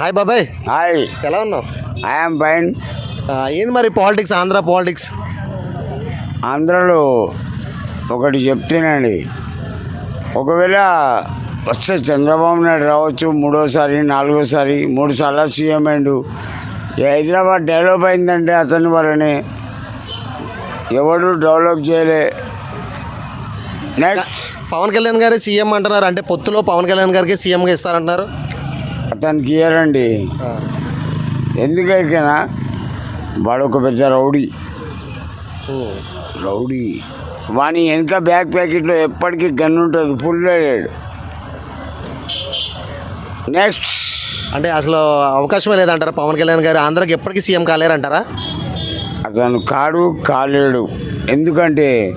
Hi బాబాయ్. Hi ఎలా ఉన్నావు? ఐఎమ్ ఫైన్ ఏంది మరి పాలిటిక్స్ ఆంధ్ర పాలిటిక్స్ ఆంధ్రలో ఒకటి చెప్తేనండి ఒకవేళ వస్తే చంద్రబాబు నాయుడు రావచ్చు మూడోసారి నాలుగోసారి మూడు సార్లు సీఎం అయిండు ఈ హైదరాబాద్ డెవలప్ అయిందంటే అతని వల్లనే. ఎవడు డెవలప్ చేయలే. నెక్స్ట్ పవన్ కళ్యాణ్ గారే సీఎం అంటున్నారు అంటే పొత్తులో పవన్ కళ్యాణ్ గారికి సీఎంగా ఇస్తారంటున్నారు. అతనికి ఇయ్యరండి. ఎందుకైనా వాడు ఒక పెద్ద రౌడీ. రౌడీ. వాని వెనక బ్యాక్ ప్యాకెట్లో ఎప్పటికీ గన్ ఉంటుంది ఫుల్ నెక్స్ట్. అంటే అసలు అవకాశమే లేదంటారా? పవన్ కళ్యాణ్ గారు ఆంధ్రాకి ఎప్పటికీ సీఎం కాలేరంటారా? అతను కాడు కాలేడు. ఎందుకంటే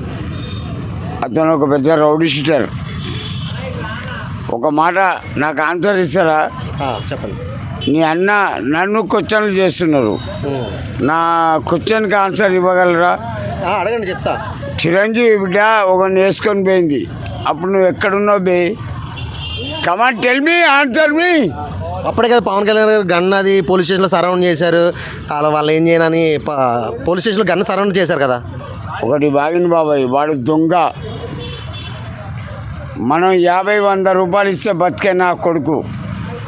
అతను ఒక పెద్ద రౌడీ షీటర్. ఒక మాట నాకు ఆన్సర్ ఇస్తారా? చెప్పండి. నీ అన్న నన్ను క్వశ్చన్లు చేస్తున్నారు. నా క్వశ్చన్కి ఆన్సర్ ఇవ్వగలరా? అడగండి చెప్తా. చిరంజీవి బిడ్డ ఒకరిని వేసుకొని పోయింది. అప్పుడు నువ్వు ఎక్కడున్నావు బే? Come on tell me answer me అప్పుడే కదా పవన్ కళ్యాణ్ గారు గన్ అది పోలీస్ స్టేషన్లో సరౌండ్ చేశారు. వాళ్ళ వాళ్ళు ఏం చేయనని ప- పోలీస్ స్టేషన్లో గన్ సరౌండ్ చేశారు కదా. ఒకటి బాగిన బాబాయ్ వాడు దొంగ. మనం యాభై వంద రూపాయలు ఇస్తే బతికే నా కొడుకు.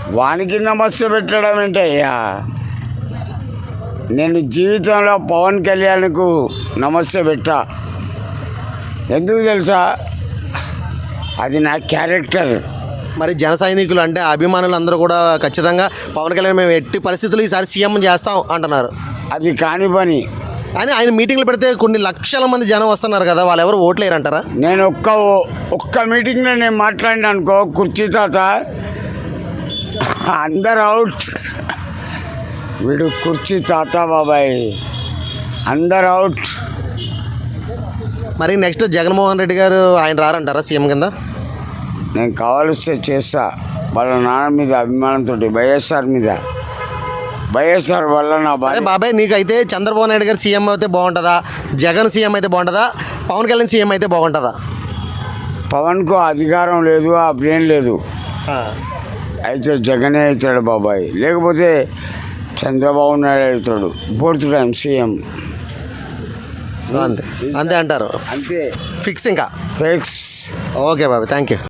వానికి నమస్తే పెట్టడం ఏంటయ్యా నేను జీవితంలో పవన్ కళ్యాణ్కు నమస్తే పెట్టా. ఎందుకు తెలుసా? అది నా క్యారెక్టర్. మరి జన సైనికులు అంటే అభిమానులు అందరూ కూడా ఖచ్చితంగా పవన్ కళ్యాణ్ మేము ఎట్టి పరిస్థితులు ఈసారి సీఎం చేస్తాం అంటున్నారు. అది కాని పని. కానీ ఆయన మీటింగ్లు పెడితే కొన్ని లక్షల మంది జనం వస్తున్నారు కదా వాళ్ళు ఎవరు ఓట్లేరంటారా నేను ఒక్క ఒక్క మీటింగ్లో నేను మాట్లాడినా అనుకో కుర్చీ తాత అందరు అవుట్ వీడు కుర్చీ తాత బాబాయ్ అందరు అవుట్ మరి నెక్స్ట్ జగన్మోహన్ రెడ్డి గారు ఆయన రారంటారా సీఎం కింద? నేను కావాలిస్తే చేస్తా. వాళ్ళ నాన్న మీద అభిమానంతో వైఎస్ఆర్ మీద. వైఎస్ఆర్ వల్ల నా భార్య. బాబాయ్ నీకైతే చంద్రబాబు నాయుడు గారు సీఎం అయితే బాగుంటుందా? జగన్ సీఎం అయితే బాగుంటుందా? పవన్ కళ్యాణ్ సీఎం అయితే బాగుంటుందా? పవన్కు అధికారం లేదు ఆ బ్రెయిన్ లేదు. అయితే జగనే అవుతాడు బాబాయ్. లేకపోతే చంద్రబాబు నాయుడు అవుతాడు. Fourth time CM. అంతే. అంతే అంటారు. అంతే. ఫిక్స్ ఇంకా? ఫేక్స్. ఓకే బాబాయ్ థ్యాంక్ యూ